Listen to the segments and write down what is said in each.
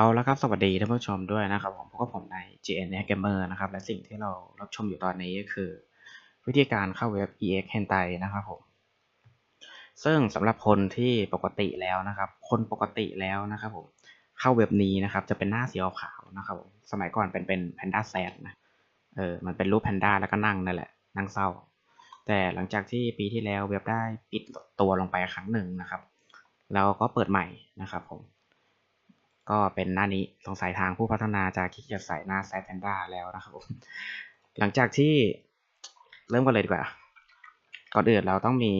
เอาละครับ สวัสดีท่านผู้ชมด้วยนะครับผมพบกับผมใน GN Gamer นะครับ และสิ่งที่เรารับชมอยู่ตอนนี้ก็คือ วิธีการเข้าเว็บ EX Hentai นะครับผม ซึ่งสำหรับคนที่ปกติแล้วนะครับ คนปกติแล้วนะครับผม เข้าเว็บนี้นะครับ จะเป็นหน้าสีขาวนะครับผม สมัยก่อนเป็นเป็นแพนด้าแซดนะ เออ มันเป็นรูปแพนด้าแล้วก็นั่งนั่นแหละ นั่งเศร้า แต่หลังจากที่ปีที่แล้วเว็บได้ปิดตัวลงไปครั้งหนึ่งนะครับ เราก็เปิดใหม่นะครับผม ก็เป็นหน้านี้สงสัยทางผู้พัฒนาจะคิดจะใส่หน้าแซดแพนด้าแล้วนะครับผมหลังจากที่เริ่มกันเลยดีกว่า ก่อนอื่นเราต้องมี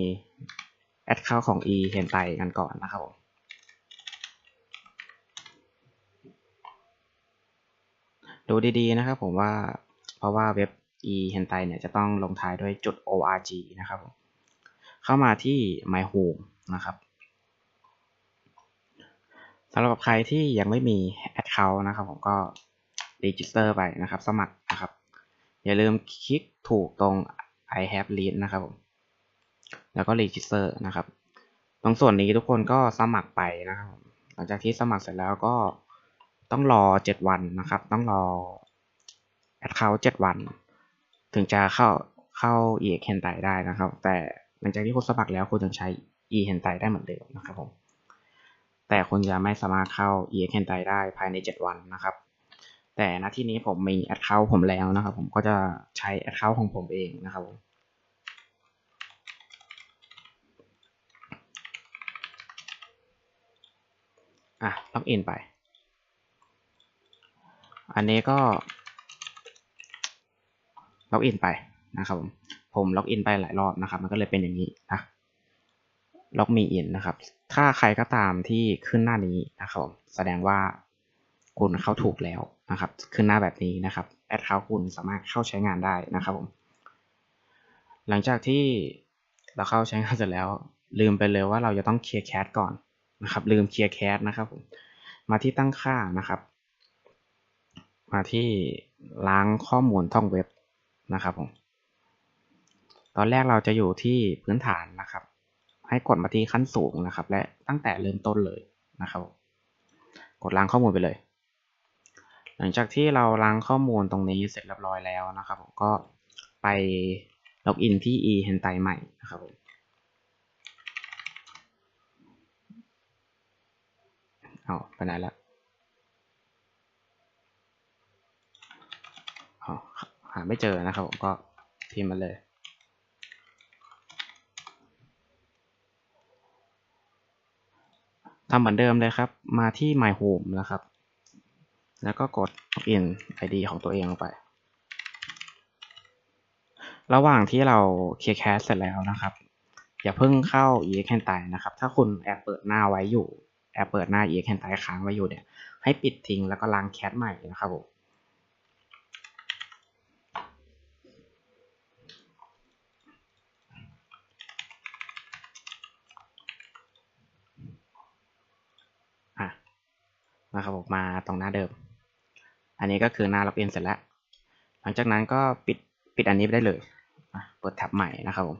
แอดเข้าของ e เห็นไตกันก่อนนะครับผมดูดีๆนะครับผมว่าเพราะว่าเว็บ e เห็นไตเนี่ยจะต้องลงท้ายด้วยจุด org นะครับผมเข้ามาที่ my home นะครับ สำหรับใครที่ยังไม่มี Account นะครับผมก็ Register ไปนะครับ สมัครนะครับ อย่าลืมคลิกถูกตรง I have lead นะครับผมแล้วก็ Register นะครับ ตรงส่วนนี้ทุกคนก็สมัครไปนะครับหลังจากที่สมัครเสร็จแล้วก็ต้องรอ 7 วันนะครับ ต้องรอ Account 7วัน ถึงจะเข้าเข้า e Hentai ได้นะครับ แต่หลังจากที่คุณสมัครแล้วคุณยังใช้ e Hentai ได้เหมือนเดิมนะครับผม แต่คุณจะไม่สามารถเข้า e x Hentai ได้ภายใน 7 วันนะครับ แต่ณที่นี้ผมมี Account ผมแล้วนะครับ ผมก็จะใช้ Account ของผมเองนะครับผมอะล็อกอินไป อันนี้ก็ล็อกอินไปนะครับผม ผมล็อกอินไปหลายรอบนะครับ มันก็เลยเป็นอย่างนี้นะ ล็อกมีอินนะครับ ถ้าใครก็ตามที่ขึ้นหน้านี้นะครับ แสดงว่าคุณเข้าถูกแล้วนะครับ ขึ้นหน้าแบบนี้นะครับแอดเข้าคุณสามารถเข้าใช้งานได้นะครับผม หลังจากที่เราเข้าใช้งานเสร็จแล้ว ลืมไปเลยว่าเราจะต้องเคลียร์แคชก่อนนะครับ ลืมเคลียร์แคชนะครับผม มาที่ตั้งค่านะครับ มาที่ล้างข้อมูลท่องเว็บนะครับผม ตอนแรกเราจะอยู่ที่พื้นฐานนะครับ ให้กดมาที่ขั้นสูงนะครับ และตั้งแต่เริ่มต้นเลยนะครับ กดล้างข้อมูลไปเลย หลังจากที่เราล้างข้อมูลตรงนี้เสร็จเรียบร้อยแล้วนะครับผมก็ไปล็อกอินที่ e hentai ใหม่นะครับผมเอาไปไหนแล้วอ๋อหาไม่เจอนะครับผมก็พิมพ์มาเลย ทำเหมือนเดิมเลยครับ มาที่ My Home นะครับ แล้วก็กด Login ID ของตัวเองลงไป ระหว่างที่เราเคลียร์แคสเสร็จแล้วนะครับ อย่าเพิ่งเข้า EX c a n t i นะครับ ถ้าคุณแอบเปิดหน้าไว้อยู่ แอบเปิดหน้า EX c a n t i ค้างไว้อยู่เนี่ย ให้ปิดทิ้งแล้วก็ล้างแคสใหม่นะครับผม อะ นะครับผมมาตรงหน้าเดิม อันนี้ก็คือหน้าล็อกอินเสร็จแล้ว หลังจากนั้นก็ปิดปิดอันนี้ไปได้เลยเปิดแท็บใหม่นะครับผม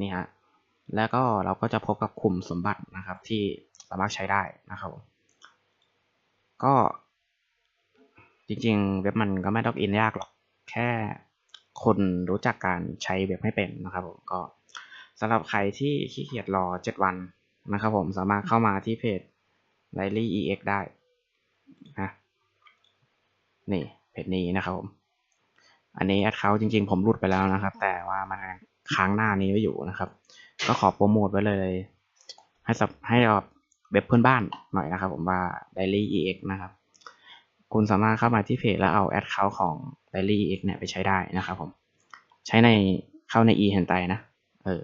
นี่ฮะแล้วก็เราก็จะพบกับคุมสมบัตินะครับที่สามารถใช้ได้นะครับผมก็จริงๆ เว็บมันก็ไม่ล็อกอินยากหรอก แค่คนรู้จักการใช้เว็บให้เป็นนะครับผมก็สำหรับใครที่ขี้เกียจรอ 7 วัน นะครับผมสามารถเข้ามาที่เพจ l i l y EX ได้นะนี่เพจนี้นะครับผม อันนี้แอดเขาจริงๆ ผมหลุดไปแล้วนะครับ แต่ว่ามันค้างหน้านี้ไว้อยู่นะครับ ก็ขอโปรโมทไว้เลย ให้สับให้กับเว็บเพื่อนบ้านหน่อยนะครับ ผมว่า Daily EX นะครับ คุณสามารถเข้ามาที่เพจแล้วเอาแอดเขาของ Daily EX เนี่ยไปใช้ได้นะครับผม ใช้ในเข้าใน e เห็นไตนะ เออ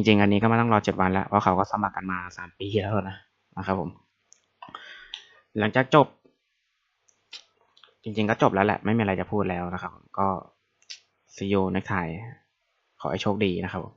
จริงๆ อันนี้ก็ไม่ต้องรอเจ็ดวันแล้ว เพราะเขาก็สมัครกันมาสามปีแล้วนะนะครับผม หลังจากจบ จริงๆ ก็จบแล้วแหละ ไม่มีอะไรจะพูดแล้วนะครับ ก็ see you next time ขอให้โชคดีนะครับผม